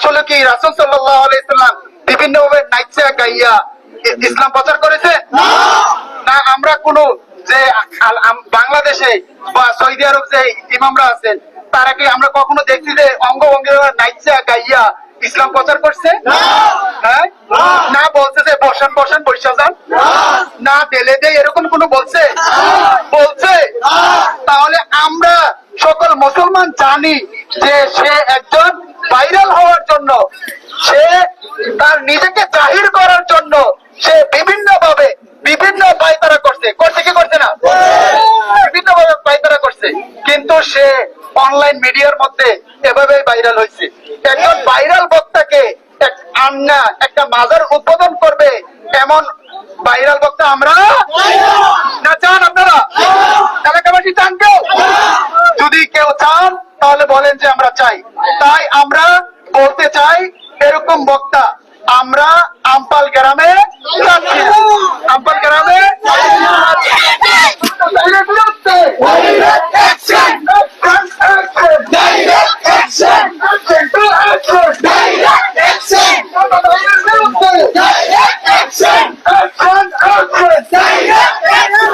আসলে কি রাসুল সাল্লাহ আলাইসাল্লাম বিভিন্ন ভাবে নাইচা গাইয়া ইসলাম প্রচার করেছে? না। আমরা কোন যে বাংলাদেশে বা সৌদি আরব যে ইমামরা আছেন তারা কি আমরা কখনো দেখছি যে অঙ্গ ভঙ্গি নাইচা গাইয়া ইসলাম প্রচার করছে? হ্যাঁ? না। বলছে যে বসান বসান বৈশা যান। না। দেলে দে এরকম কোনো বলছে? বলছে? তাহলে আমরা সকল মুসলমান জানি যে সে একজন হওয়ার জন্য, সে তার নিজেকে জাহির করার জন্য সে বিভিন্ন ভাবে বিভিন্ন পায়তারা করছে। করছে কি করছে না? বিভিন্ন ভাবে পায়তারা করছে। কিন্তু সে অনলাইন মিডিয়ার মধ্যে এভাবে ভাইরাল হয়েছে। একজন ভাইরাল বক্তাকে আন্না, একটা মাজার উদ্বোধন করবে এমন ভাইরাল বক্তা আমরা? না চান আপনারা? এলাকাবাসী চান কেউ? যদি কেউ চান, তাহলে বলেন যে আমরা চাই। তাই আমরা চাই এরকম বক্তা। আমরা আমপাল গ্রামে যাচ্ছি। আমপাল গ্রামে Direct action!